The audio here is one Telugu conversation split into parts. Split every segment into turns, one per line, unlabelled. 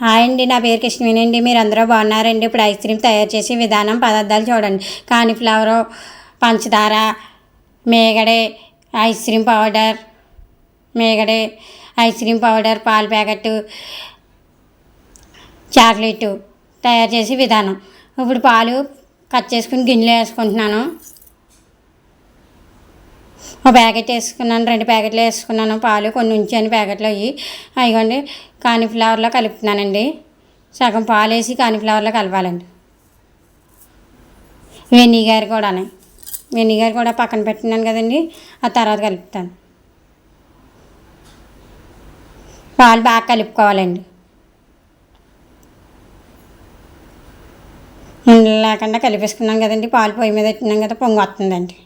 హాయ్ అండి నా పేరు కృష్ణవేణి మీరు అందరూ బాగున్నారండి? ఇప్పుడు ఐస్ క్రీమ్ తయారు చేసే విధానం పదార్థాలు చూడండి. కాలీఫ్లవరు పంచదార మేగడే ఐస్ క్రీమ్ పౌడర్ మేగడే ఐస్ క్రీమ్ పౌడర్ పాల ప్యాకెట్ చాక్లెట్ తయారు చేసే విధానం. ఇప్పుడు పాలు కట్ చేసుకుని గిన్నెలో వేసుకుంటున్నాను. ఒక ప్యాకెట్ వేసుకున్నాను రెండు ప్యాకెట్లు వేసుకున్నాను పాలు కొన్ని ఉంచాను ప్యాకెట్లు అవి అయ్యండి కాలీఫ్లవర్లో కలుపుతున్నానండి. సగం పాలు వేసి కాలీఫ్లవర్లో కలపాలండి. వెనిగర్ కూడా వెనిగర్ కూడా పక్కన పెట్టినాను కదండి ఆ తర్వాత కలుపుతాను. పాలు బాగా కలుపుకోవాలండి. లేకుండా కలిపేసుకున్నాం కదండి పాలు పొయ్యి మీద పెట్టినాం కదా పొంగు వస్తుందండి.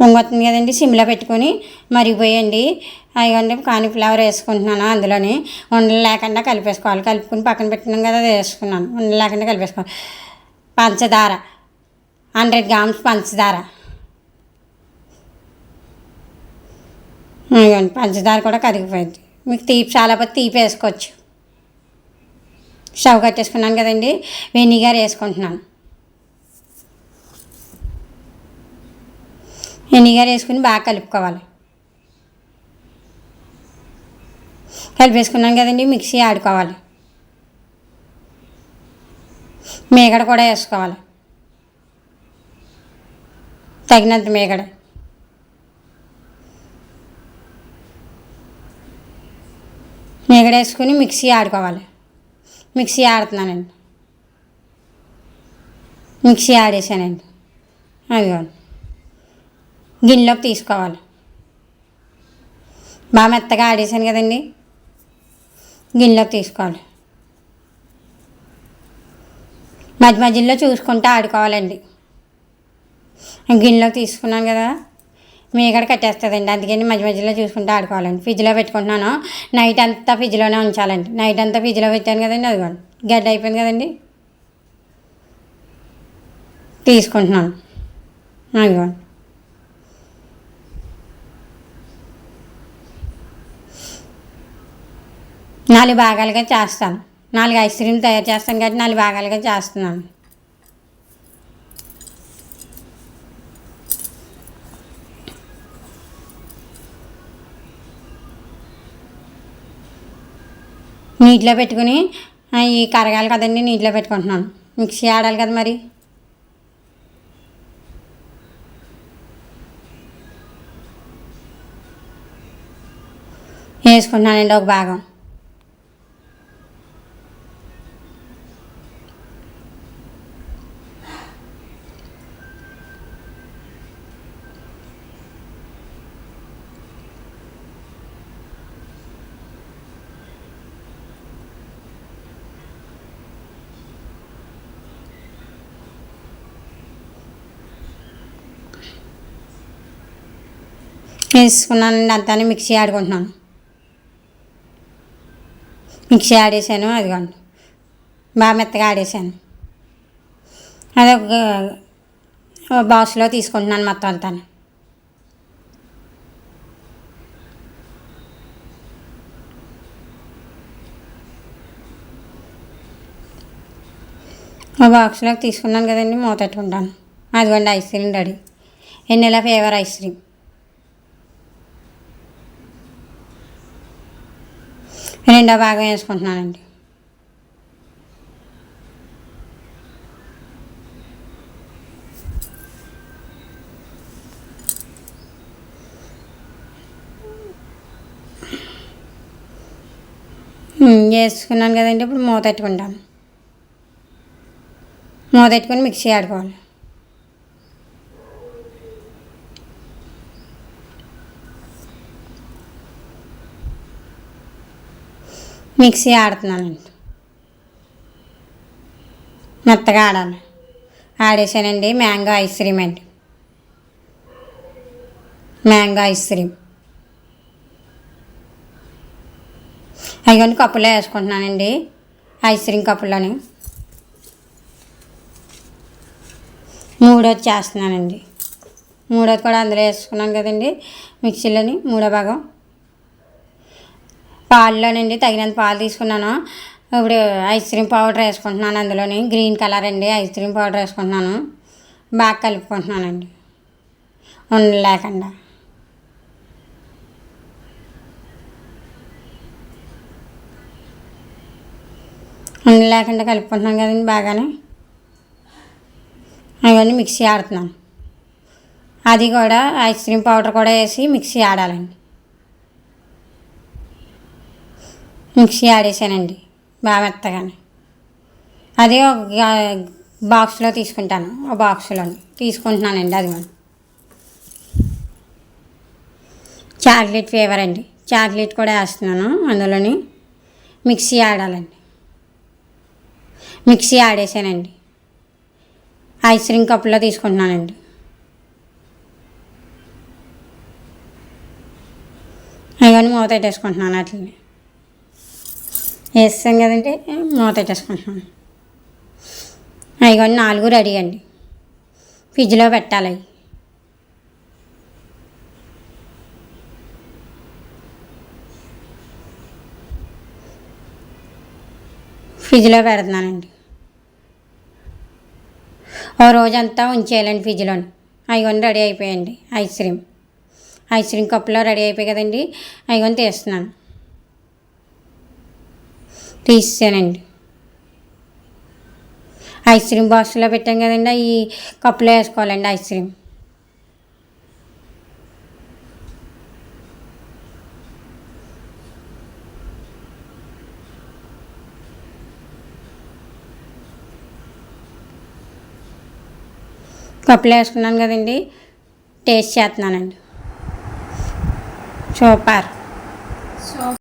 పొంగు కదండి సిమ్లో పెట్టుకొని మరిగిపోయండి అయ్యండి కాలీఫ్లవర్ వేసుకుంటున్నాను అందులోని. ఉండలు లేకుండా కలిపేసుకోవాలి. కలుపుకొని పక్కన పెట్టినాం కదా అది వేసుకున్నాను. ఉండలు లేకుండా కలిపేసుకోవాలి. పంచదార. హండ్రెడ్ గ్రామ్స్ పంచదార. ఇవ్వండి పంచదార కూడా కరిగిపోయింది. మీకు తీపి చాలా పోతే తీపి వేసుకోవచ్చు. స్టవ్ కట్టేసుకున్నాను కదండి. వెనిగర్ వేసుకుంటున్నాను. వెనిగర్ వేసుకుని బాగా కలుపుకోవాలి. కలిపేసుకున్నాం కదండి మిక్సీ ఆడుకోవాలి. మేగడ కూడా వేసుకోవాలి. తగినంత మేగడ మేగడ వేసుకుని మిక్సీ ఆడుకోవాలి. మిక్సీ ఆడుతున్నానండి. మిక్సీ ఆడేసానండి. అదిగోండి. గిన్నెలోకి తీసుకోవాలి. బాగా మెత్తగా ఆడేసాను కదండి. గిన్నెలోకి తీసుకోవాలి. మధ్య మధ్యలో చూసుకుంటూ ఆడుకోవాలండి. గిన్నెలోకి తీసుకున్నాను కదా మీగడ కట్టేస్తుందండి. అందుకని మధ్య మధ్యలో చూసుకుంటూ ఆడుకోవాలండి. ఫ్రిడ్జ్లో పెట్టుకుంటున్నాను. నైట్ అంతా ఫ్రిడ్జ్లోనే ఉంచాలండి. నైట్ అంతా ఫ్రిడ్జ్లో పెట్టాను కదండి అదిగోండి. గడ్డ అయిపోయింది కదండి. తీసుకుంటున్నాను. అదిగోండి. నాలుగు భాగాలుగా చేస్తాను. నాలుగు ఐస్ క్రీమ్ తయారు చేస్తాను కాబట్టి నాలుగు భాగాలుగా చేస్తున్నాను. నీటిలో పెట్టుకుని ఈ కరగాలి కదండి నీటిలో పెట్టుకుంటున్నాను. మిక్సీ ఆడాలి కదా మరి. వేసుకుంటున్నానండి ఒక భాగం. వేసుకున్నానండి అంతా మిక్సీ ఆడుకుంటున్నాను. మిక్సీ ఆడేసాను అదిగోండి. బాగా మెత్తగా ఆడేసాను. అది ఒక బాక్స్లో తీసుకుంటున్నాను మొత్తం అంతా ఆ బాక్స్లోకి తీసుకున్నాను కదండి మూత పెట్టుకుంటాను. అదిగోండి ఐస్ క్రీమ్ రెడీ. ఎన్నెల ఫేవర్ ఐస్ క్రీమ్. రెండో భాగం వేసుకుంటున్నానండి. వేసుకున్నాను కదండి ఇప్పుడు మూత పెట్టుకుంటాను. మూత పెట్టుకొని మిక్సీ ఆడుకోవాలి. మిక్సీ ఆడుతున్నానండి మెత్తగా ఆడాలి. ఆడేసానండి మ్యాంగో ఐస్ క్రీమ్ అండి. Mango ice cream. అవి కప్పులో వేసుకుంటున్నానండి. ఐస్ క్రీమ్ కప్పులోని మూడోది చేస్తున్నానండి. మూడోది కూడా అందులో వేసుకున్నాం కదండి. మిక్సీలోని మూడో భాగం. పాల్లోనండి తగినంత పాలు తీసుకున్నాను. ఇప్పుడు ఐస్ క్రీమ్ పౌడర్ వేసుకుంటున్నాను అందులోని. గ్రీన్ కలర్ అండి ఐస్ క్రీమ్ పౌడర్ వేసుకుంటున్నాను. బాగా కలుపుకుంటున్నానండి. ఉండలు లేకుండా ఉండలు లేకుండా కలుపుకుంటున్నాను కదండి బాగానే. అవన్నీ మిక్సీ ఆడుతున్నాను. అది కూడా ఐస్ క్రీమ్ పౌడర్ కూడా వేసి మిక్సీ ఆడాలండి. మిక్సీ ఆడేసానండి బాగా మెత్తగానే. అది ఒక బాక్స్లో తీసుకుంటాను ఒక బాక్స్లో తీసుకుంటున్నానండి అది మనం చాక్లెట్ ఫ్లేవర్ అండి. చాక్లెట్ కూడా వేస్తున్నాను అందులోని. మిక్సీ ఆడాలండి. మిక్సీ ఆడేసానండి ఐస్ క్రీమ్ కప్పులో తీసుకుంటున్నానండి. అవన్నీ మూత పెట్టేసుకుంటున్నాను అట్లనే. వేస్తాం కదండి. మూత పెట్టేసుకుంటున్నాను అవి నాలుగు రెడీ అండి. ఫ్రిడ్జ్లో పెట్టాలి అవి. ఫ్రిడ్జ్లో పెడుతున్నానండి. ఓ రోజంతా ఉంచేయాలండి ఫ్రిడ్జ్లోని. అవి కొని రెడీ అయిపోయాయండి ఐస్ క్రీమ్. ఐస్ క్రీమ్ కప్పులో రెడీ అయిపోయి కదండి. అవి తీస్తున్నాను. తీసానండి ఐస్ క్రీమ్ బాక్స్లో పెట్టాం కదండి ఈ కప్పులో వేసుకోవాలండి ఐస్ క్రీమ్. కప్పులో వేసుకున్నాను కదండి టేస్ట్ చేస్తున్నానండి. సూపర్.